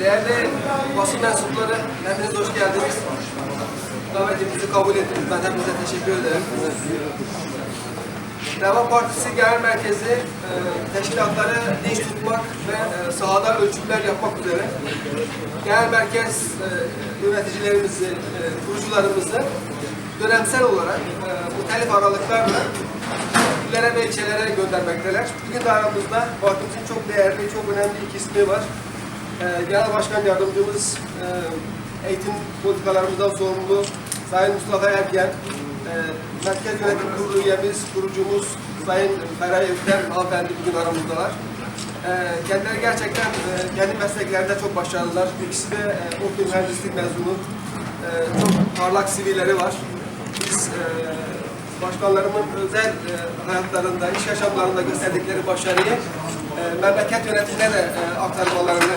Değerli basın mensupları, hepiniz hoş geldiniz. Davetimizi kabul ettiniz. Ben hepinize teşekkür ederim. Deva Partisi Genel Merkezi e, teşkilatları dinç tutmak ve e, sahada ölçümler yapmak üzere genel merkez e, yöneticilerimizi, kurucularımızı dönemsel olarak bu telif aralıklarla illere ve ilçelere göndermekteler. Bugün aramızda partimizin çok değerli, çok önemli iki ismi var. E, Genel Başkan Yardımcımız, e, eğitim politikalarımızdan sorumlu Sayın Mustafa Ergen, e, Merkez Yönetim Kurulu üyemiz, kurucumuz Sayın Feray Evler hanımefendi bugün aramızdalar. E, kendileri gerçekten kendi mesleklerinde çok başarılılar. İkisi de e, ODTÜ mühendislik mezunu. Çok parlak CV'leri var. Biz başkanlarımın özel e, hayatlarında, iş yaşamlarında gösterdikleri başarıyı e, memleket yönetimine de e, aktarmalarını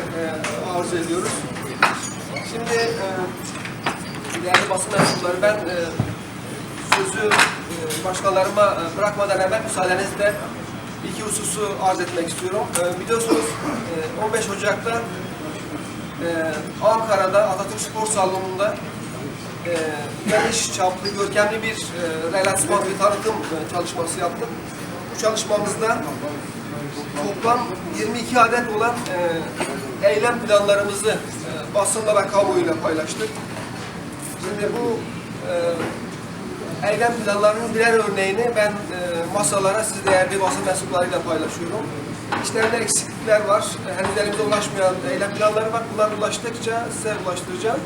arzu ediyoruz. Şimdi değerli basın mensupları ben sözü başkalarıma bırakmadan evvel müsaadenizle iki hususu arz etmek istiyorum. Biliyorsunuz e, 15 Ocak'ta Ankara'da Atatürk Spor Salonu'nda geniş çaplı, görkemli bir e, relasman, bir tanıtım e, çalışması yaptık. Bu çalışmamızda toplam 22 adet olan e, eylem planlarımızı e, basınla ve kamuoyuyla paylaştık. Şimdi bu e, eylem planlarının birer örneğini ben e, masalara siz değerli basın mensuplarıyla paylaşıyorum. İşlerinde eksiklikler var. E, Henüz elimize ulaşmayan eylem planları var. Bunlar ulaştıkça size ulaştıracağım.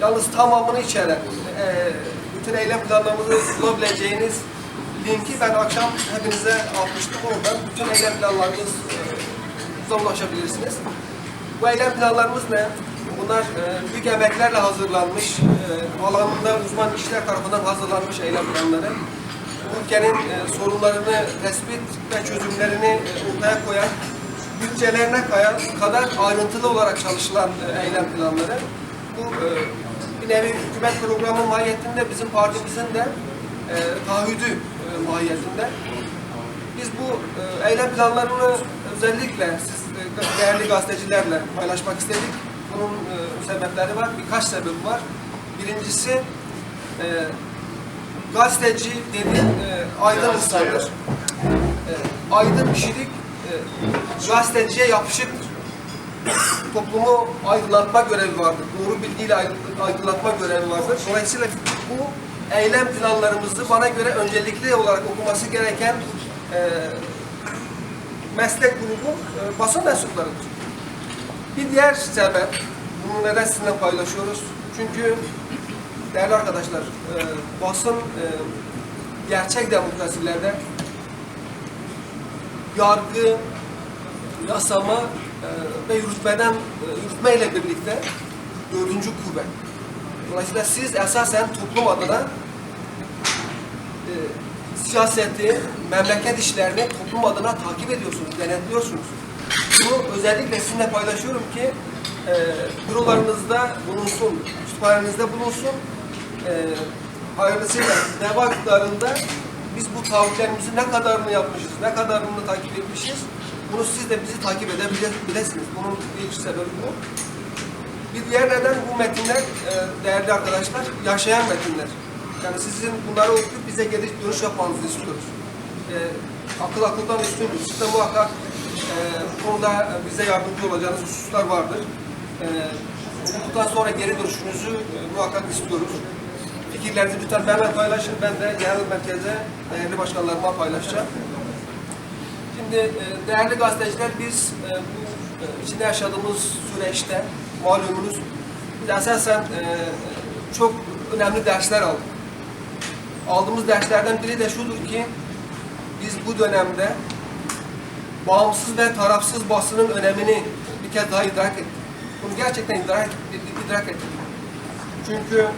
Yalnız tamamını içeren, e, bütün eylem planlarımızı bulabileceğiniz linki ben akşam hepinize atmıştım. Oradan bütün eylem planlarınıza ulaşabilirsiniz. Bu eylem planlarımız ne? Bunlar e, büyük emeklerle hazırlanmış, e, alanında uzman kişiler tarafından hazırlanmış eylem planları. Ülkenin e, sorunlarını tespit ve çözümlerini e, ortaya koyan, bütçelerine kayan, kadar ayrıntılı olarak çalışılan e, eylem planları. Bu e, bir nevi hükümet programı mahiyetinde bizim partimizin de e, taahhüdü e, mahiyetinde. Biz bu e, eylem planlarını özellikle siz e, değerli gazetecilerle paylaşmak istedik. Bunun e, sebepleri var, birkaç sebebi var. Birincisi e, gazeteci dediğin e, aydın insandır. E, aydın kişilik e, gazeteciye yapışıktır. Toplumu aydınlatma görevi vardır. Doğru bilgiyle aydın- aydınlatma görevi vardır. Dolayısıyla bu eylem planlarımızı bana göre öncelikli olarak okuması gereken e, meslek grubu e, basın mensuplarıdır. Bir diğer sebep, bunu neden sizinle paylaşıyoruz? Çünkü değerli arkadaşlar, e, basın e, gerçek demokrasilerde yargı, yasama ve yürütmeden e, yürütmeyle birlikte dördüncü kuvvet. Dolayısıyla siz esasen toplum adına e, siyaseti, memleket işlerini toplum adına takip ediyorsunuz, denetliyorsunuz. Bunu özellikle sizinle paylaşıyorum ki e, bürolarınızda bulunsun, kütüphanenizde bulunsun. E, hayırlısıyla deva iktidarında biz bu taahhütlerimizi ne kadarını yapmışız, ne kadarını takip etmişiz, bunu siz de bizi takip edebilirsiniz. Bunun bir sebebi bu. Bir diğer neden bu metinler e, değerli arkadaşlar yaşayan metinler. Yani sizin bunları okuyup bize geri dönüş yapmanızı istiyoruz. E, akıl akıldan üstündür. Siz de muhakkak e, bu konuda bize yardımcı olacağınız hususlar vardır. E, okuduktan sonra geri dönüşünüzü e, muhakkak istiyoruz. Fikirlerinizi lütfen benimle paylaşın. Ben de genel merkeze değerli başkanlarıma paylaşacağım. Şimdi e, değerli gazeteciler biz e, bu e, içinde yaşadığımız süreçte malumunuz biz esasen çok önemli dersler aldık. Aldığımız derslerden biri de şudur ki biz bu dönemde bağımsız ve tarafsız basının önemini bir kez daha idrak ettik. Bunu gerçekten idrak, idrak ettik. Çünkü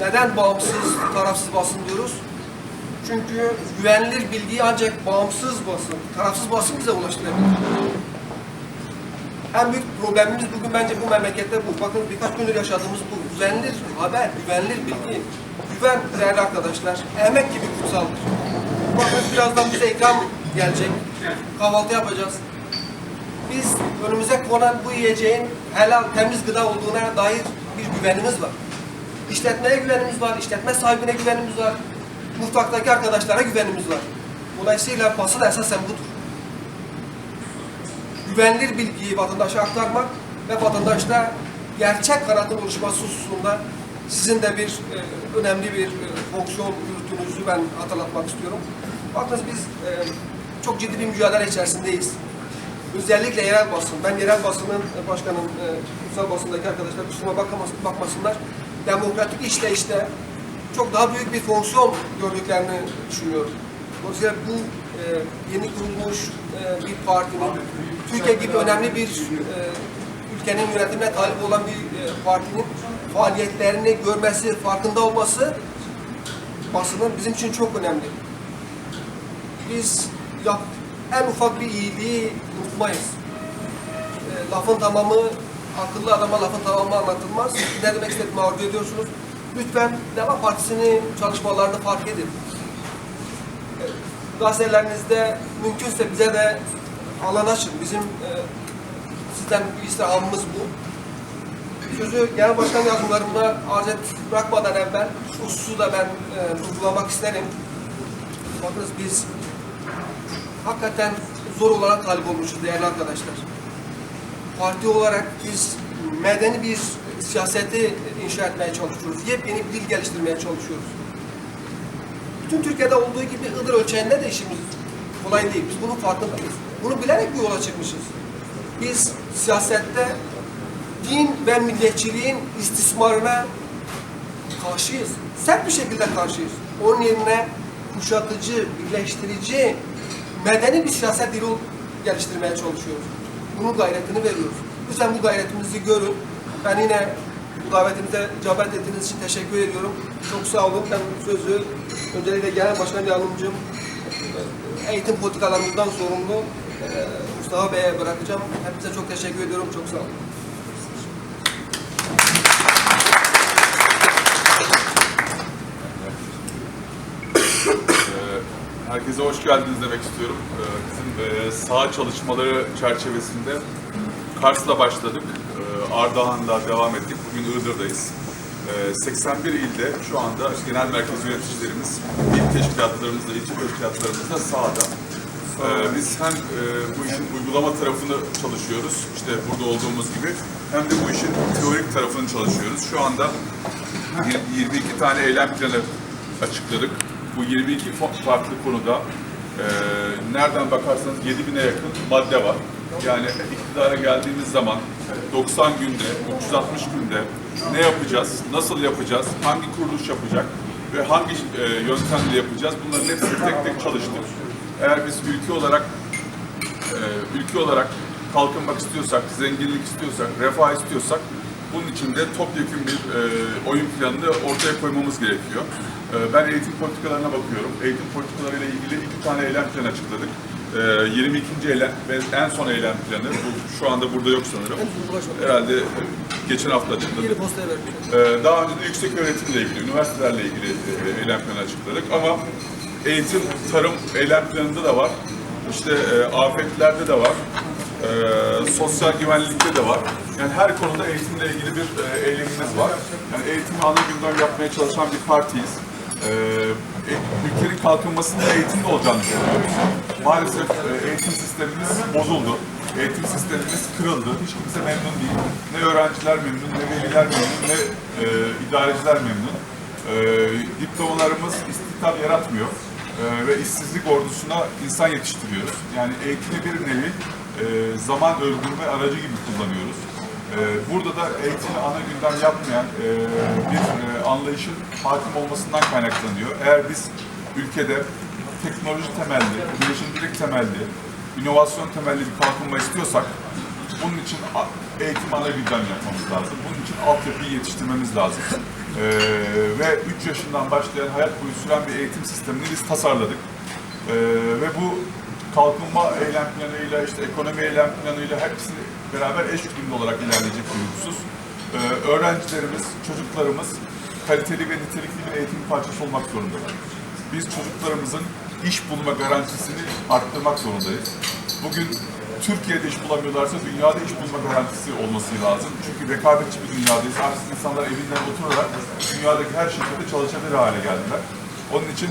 neden bağımsız, tarafsız basın diyoruz? Çünkü güvenilir bilgiyi ancak bağımsız basın, tarafsız basın bize ulaştırabilir. En büyük problemimiz bugün bence bu memlekette bu. Bakın birkaç gündür yaşadığımız bu. Güvenilir haber, güvenilir bilgi. Güven değerli arkadaşlar, emek gibi kutsaldır. Bakın birazdan bize ikram gelecek. Kahvaltı yapacağız. biz önümüze konan bu yiyeceğin helal, temiz gıda olduğuna dair bir güvenimiz var. İşletmeye güvenimiz var, işletme sahibine güvenimiz var, mutfaktaki arkadaşlara güvenimiz var. Dolayısıyla basın esasen budur. Güvenilir bilgiyi vatandaşa aktarmak ve vatandaşta gerçek kanatın oluşması hususunda sizin de bir e, önemli bir e, fonksiyon yürüttüğünüzü ben hatırlatmak istiyorum. Bakınız biz e, çok ciddi bir mücadele içerisindeyiz. Özellikle yerel basın, ben yerel basının e, başkanım, e, ulusal basındaki arkadaşlar kusuruma bakmasınlar. Demokratik işleyişte çok daha büyük bir fonksiyon gördüklerini düşünüyorum. Dolayısıyla bu e, yeni kurulmuş e, bir partinin, Türkiye gibi önemli bir e, ülkenin yönetimine talip olan bir e, partinin faaliyetlerini görmesi, farkında olması basının bizim için çok önemli. Biz yap, en ufak bir iyiliği unutmayız. E, lafın tamamı, akıllı adama lafın tamamı anlatılmaz. Ne demek istediğimi arzu ediyorsunuz. Lütfen Deva Partisi'nin çalışmalarını fark edin. E, gazetelerinizde mümkünse bize de alan açın. Bizim e, sizden bir istirhamımız bu. Sözü Genel Başkan yardımcılarımda arz et bırakmadan evvel şu hususu da ben e, vurgulamak isterim. Bakınız biz hakikaten zor olarak talip olmuşuz değerli arkadaşlar. Parti olarak biz medeni bir siyaseti inşa etmeye çalışıyoruz. Yepyeni bir dil geliştirmeye çalışıyoruz. Bütün Türkiye'de olduğu gibi Iğdır ölçeğinde de işimiz kolay değil. Biz bunun farkındayız. Bunu bilerek bu yola çıkmışız. Biz siyasette din ve milliyetçiliğin istismarına karşıyız. Sert bir şekilde karşıyız. Onun yerine kuşatıcı, birleştirici, medeni bir siyaset dili geliştirmeye çalışıyoruz. Bunun gayretini veriyoruz. Lütfen bu gayretimizi görün. Ben yine bu davetimize icabet ettiğiniz için teşekkür ediyorum. Çok sağ olun. Ben sözü öncelikle Genel Başkan Yardımcım, eğitim politikalarımızdan sorumlu e, Mustafa Bey'e bırakacağım. Hepinize çok teşekkür ediyorum. Çok sağ olun. Ee, Herkese hoş geldiniz demek istiyorum. Ee, Bizim e, saha çalışmaları çerçevesinde Kars'la başladık. Ee, Ardahan'da devam ettik. Bugün Iğdır'dayız. Ee, 81 ilde şu anda genel merkez yöneticilerimiz, il teşkilatlarımızda, ilçe teşkilatlarımızda sahada. Ee, Biz hem e, bu işin uygulama tarafını çalışıyoruz, işte burada olduğumuz gibi, hem de bu işin teorik tarafını çalışıyoruz. Şu anda 22 tane eylem planı açıkladık. Bu 22 fa- farklı konuda e, nereden bakarsanız 7000'e yakın madde var. Yani iktidara geldiğimiz zaman 90 günde, 360 günde ne yapacağız, nasıl yapacağız, hangi kuruluş yapacak ve hangi e, yöntemle yapacağız bunların hepsini tek tek çalıştık. Eğer biz ülke olarak e, ülke olarak kalkınmak istiyorsak, zenginlik istiyorsak, refah istiyorsak bunun için de topyekun bir e, oyun planını ortaya koymamız gerekiyor. E, ben eğitim politikalarına bakıyorum. Eğitim politikalarıyla ilgili iki tane eylem planı açıkladık. E, 22. eylem ve en son eylem planı. Bu şu anda burada yok sanırım. Herhalde e, geçen hafta açıkladık. Yeni postaya verdim. Ee, Daha önce de yüksek öğretimle ilgili, üniversitelerle ilgili e, eylem planı açıkladık ama eğitim, tarım eylem planında da var. İşte e, afetlerde de var. E, sosyal güvenlikte de var. Yani her konuda eğitimle ilgili bir e, eylemimiz var. Yani eğitimi ana gündem yapmaya çalışan bir partiyiz. E, e, ülkenin kalkınmasında eğitimde olacağını düşünüyoruz. Maalesef e, eğitim sistemimiz bozuldu. Eğitim sistemimiz kırıldı. Hiç kimse memnun değil. Ne öğrenciler memnun, ne veliler memnun, ne e, idareciler memnun. E, diplomalarımız istihdam yaratmıyor. E, ve işsizlik ordusuna insan yetiştiriyoruz. Yani eğitimi bir nevi e, zaman öldürme aracı gibi kullanıyoruz. E, burada da eğitimi ana gündem yapmayan e, bir e, anlayışın hakim olmasından kaynaklanıyor. Eğer biz ülkede teknoloji temelli, girişimcilik temelli, inovasyon temelli bir kalkınma istiyorsak bunun için eğitim ana gündem yapmamız lazım. Bunun için altyapıyı yetiştirmemiz lazım. Ee, ve 3 yaşından başlayan hayat boyu süren bir eğitim sistemini biz tasarladık. Ee, ve bu kalkınma eylem planıyla, işte ekonomi eylem planıyla hepsi beraber eş güdümlü olarak ilerleyecek husus. Ee, öğrencilerimiz, çocuklarımız kaliteli ve nitelikli bir eğitim parçası olmak zorundalar. Biz çocuklarımızın iş bulma garantisini arttırmak zorundayız. Bugün Türkiye'de iş bulamıyorlarsa dünyada iş bulma garantisi olması lazım. Çünkü rekabetçi bir dünyadayız. Artık insanlar evinden oturarak dünyadaki her şirkette çalışabilir hale geldiler. Onun için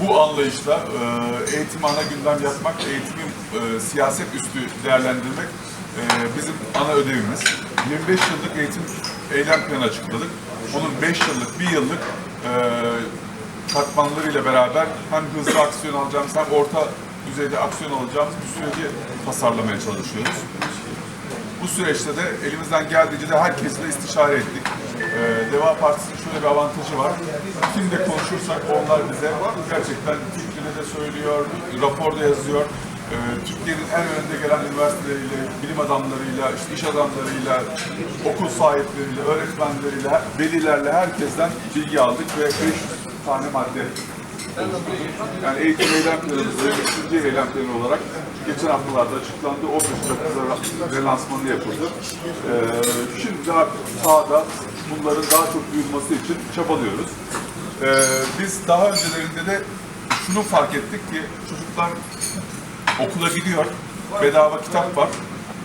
bu anlayışla e, eğitimi ana gündem yapmak, eğitimi e, siyaset üstü değerlendirmek e, bizim ana ödevimiz. 25 yıllık eğitim eylem planı açıkladık. Bunun 5 yıllık, 1 yıllık e, katmanlarıyla beraber hem hızlı aksiyon alacağımız hem orta düzeyde aksiyon alacağımız bir süreci tasarlamaya çalışıyoruz. Bu süreçte de elimizden geldiğince de herkesle istişare ettik. Ee, Deva Partisi'nin şöyle bir avantajı var. Kimle konuşursak onlar bize gerçekten fikrini de söylüyor, raporda yazıyor. Ee, Türkiye'nin en önde gelen üniversiteleriyle, bilim adamlarıyla, işte iş adamlarıyla, okul sahipleriyle, öğretmenleriyle, velilerle herkesten bilgi aldık ve 500 tane madde yani eğitim eylem planımızı, üçüncü eylem planı olarak geçen haftalarda açıklandı. 15 Temmuz'da relansmanı yapıldı. Ee, şimdi artık sahada bunların daha çok duyulması için çabalıyoruz. Ee, biz daha öncelerinde de şunu fark ettik ki çocuklar okula gidiyor, bedava kitap var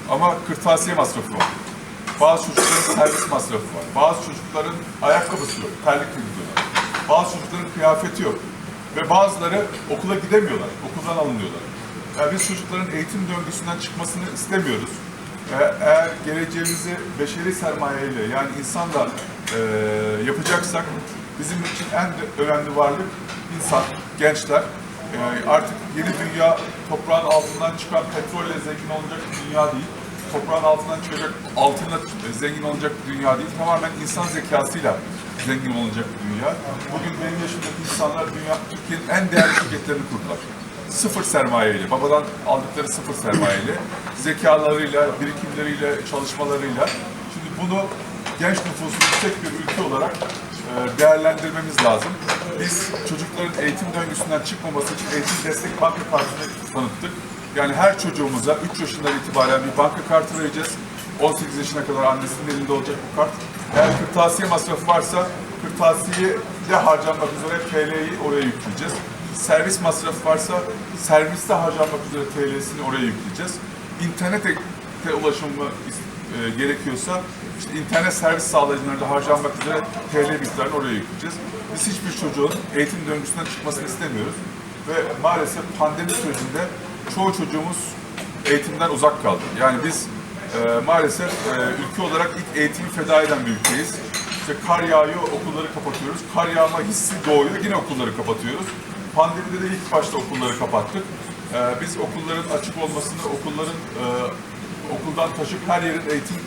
ama kırtasiye masrafı var. Bazı çocukların servis masrafı var. Bazı çocukların ayakkabısı yok, terlik giyiyorlar. Bazı çocukların kıyafeti yok. Ve bazıları okula gidemiyorlar, okuldan alınıyorlar. Biz çocukların eğitim döngüsünden çıkmasını istemiyoruz. Ee, Eğer geleceğimizi beşeri sermayeyle yani insanla e, yapacaksak bizim için en önemli varlık insan, gençler. Ee, artık yeni dünya toprağın altından çıkan petrolle zengin olacak bir dünya değil. Toprağın altından çıkacak altınla zengin olacak bir dünya değil. Tamamen insan zekasıyla zengin olacak bir dünya. Bugün benim yaşımdaki insanlar dünya Türkiye'nin en değerli şirketlerini kurdular. Sıfır sermayeyle, babadan aldıkları sıfır sermayeyle, zekalarıyla, birikimleriyle, çalışmalarıyla. Şimdi bunu genç nüfusu yüksek bir ülke olarak e, değerlendirmemiz lazım. Biz çocukların eğitim döngüsünden çıkmaması için eğitim destek banka kartını tanıttık. Yani her çocuğumuza 3 yaşından itibaren bir banka kartı vereceğiz. 18 yaşına kadar annesinin elinde olacak bu kart. Eğer kırtasiye masrafı varsa kırtasiye de harcanmak üzere TL'yi oraya yükleyeceğiz. Servis masrafı varsa serviste harcanmak üzere TL'sini oraya yükleyeceğiz. İnternete te ulaşımı e, gerekiyorsa işte internet servis sağlayıcılarında harcanmak üzere TL miktarını oraya yükleyeceğiz. Biz hiçbir çocuğun eğitim döngüsünden çıkmasını istemiyoruz. Ve maalesef pandemi sürecinde çoğu çocuğumuz eğitimden uzak kaldı. Yani biz e, maalesef e, ülke olarak ilk eğitimi feda eden bir ülkeyiz. İşte kar yağıyor, okulları kapatıyoruz. Kar yağma hissi doğuyor, yine okulları kapatıyoruz. Pandemide de ilk başta okulları kapattık. E, biz okulların açık olmasını, okulların e, okuldan taşıp her yerin eğitim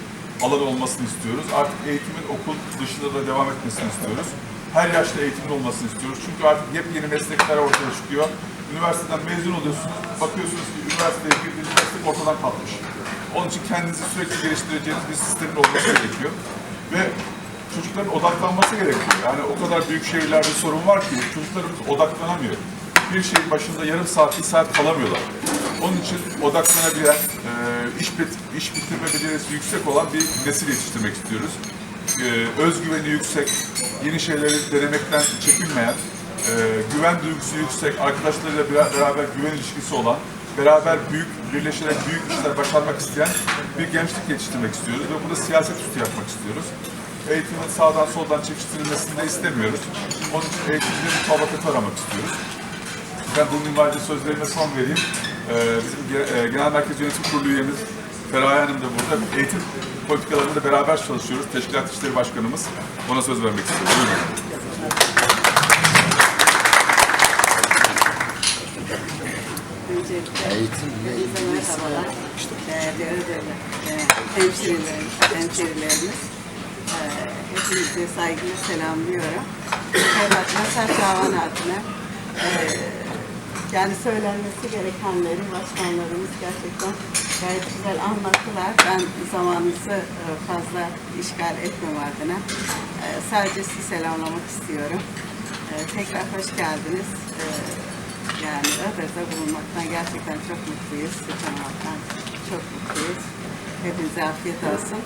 alanı olmasını istiyoruz. Artık eğitimin okul dışında da devam etmesini istiyoruz. Her yaşta eğitimli olmasını istiyoruz. Çünkü artık yepyeni meslekler ortaya çıkıyor. Üniversiteden mezun oluyorsunuz, bakıyorsunuz ki üniversiteye girdiğiniz meslek ortadan kalkmış. Onun için kendinizi sürekli geliştireceğiniz bir sistemin olması gerekiyor. Ve çocukların odaklanması gerekiyor. Yani o kadar büyük şehirlerde sorun var ki çocuklarımız odaklanamıyor. Bir şeyin başında yarım saat, bir saat kalamıyorlar. Onun için odaklanabilen, e, iş, bit, iş bitirme becerisi yüksek olan bir nesil yetiştirmek istiyoruz. E, özgüveni yüksek, yeni şeyleri denemekten çekinmeyen, e, güven duygusu yüksek, arkadaşlarıyla bera- beraber güven ilişkisi olan, beraber büyük, birleşerek büyük işler başarmak isteyen bir gençlik yetiştirmek istiyoruz ve bunu siyaset üstü yapmak istiyoruz. Eğitimin sağdan soldan çekiştirilmesini de istemiyoruz. Onun için eğitimde bir tabakatı aramak istiyoruz. Ben bu minvalde sözlerime son vereyim. Ee, bizim e, Genel Merkez Yönetim Kurulu üyemiz Feraye Hanım da burada. Eğitim politikalarında beraber çalışıyoruz. Teşkilat İşleri Başkanımız. Ona söz vermek istiyorum. Buyurun. Öncelikle hepinize merhabalar. Değerli öğrenciler, hemşirelerimiz, Hepinizi saygıyla selamlıyorum. Evet, Mesaj Şahan adına e, yani söylenmesi gerekenleri başkanlarımız gerçekten gayet güzel anlattılar. Ben zamanınızı e, fazla işgal etmem adına e, sadece sizi selamlamak istiyorum. E, Tekrar hoş geldiniz. Yani Iğdır'da bulunmaktan gerçekten çok mutluyuz. Sıçan çok mutluyuz. Hepinize afiyet olsun.